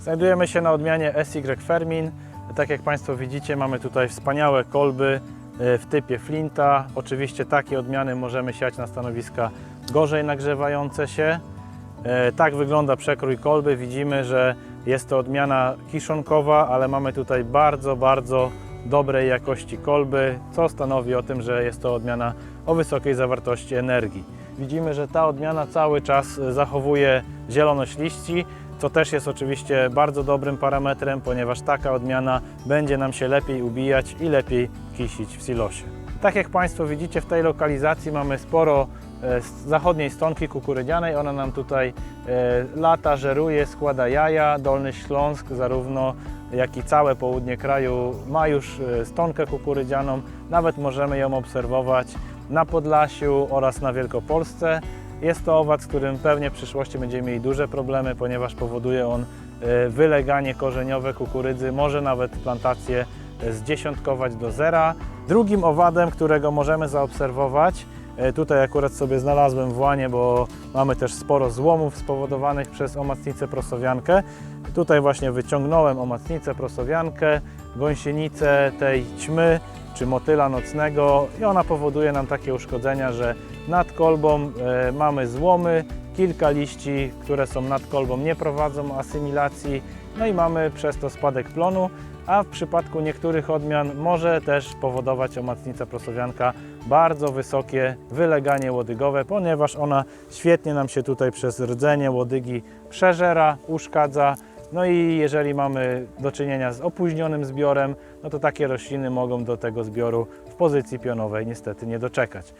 Znajdujemy się na odmianie SY Fermin. Tak jak Państwo widzicie, mamy tutaj wspaniałe kolby e, w typie flinta. Oczywiście takie odmiany możemy siać na stanowiska gorzej nagrzewające się. E, Tak wygląda przekrój kolby. Widzimy, że jest to odmiana kiszonkowa, ale mamy tutaj bardzo, bardzo dobrej jakości kolby, co stanowi o tym, że jest to odmiana o wysokiej zawartości energii. Widzimy, że ta odmiana cały czas zachowuje zieloność liści, co też jest oczywiście bardzo dobrym parametrem, ponieważ taka odmiana będzie nam się lepiej ubijać i lepiej kisić w silosie. Tak jak Państwo widzicie, w tej lokalizacji mamy sporo e, zachodniej stonki kukurydzianej. Ona nam tutaj e, lata, żeruje, składa jaja. Dolny Śląsk, zarówno jak i całe południe kraju ma już e, stonkę kukurydzianą. Nawet możemy ją obserwować na Podlasiu oraz na Wielkopolsce. Jest to owoc, z którym pewnie w przyszłości będziemy mieli duże problemy, ponieważ powoduje on e, wyleganie korzeniowe kukurydzy, może nawet plantację e, zdziesiątkować do zera. Drugim owadem, którego możemy zaobserwować, e, tutaj akurat sobie znalazłem włanie, bo mamy też sporo złomów spowodowanych przez omacnicę prosowiankę. Tutaj właśnie wyciągnąłem omacnicę prosowiankę, gąsienicę tej ćmy czy motyla nocnego i ona powoduje nam takie uszkodzenia, że nad kolbą e, mamy złomy, kilka liści, które są nad kolbą, nie prowadzą asymilacji, no i mamy przez to spadek plonu, a w przypadku niektórych odmian może też powodować omacnica prosowianka bardzo wysokie wyleganie łodygowe, ponieważ ona świetnie nam się tutaj przez rdzenie łodygi przeżera, uszkadza. No i jeżeli mamy do czynienia z opóźnionym zbiorem, no to takie rośliny mogą do tego zbioru w pozycji pionowej niestety nie doczekać.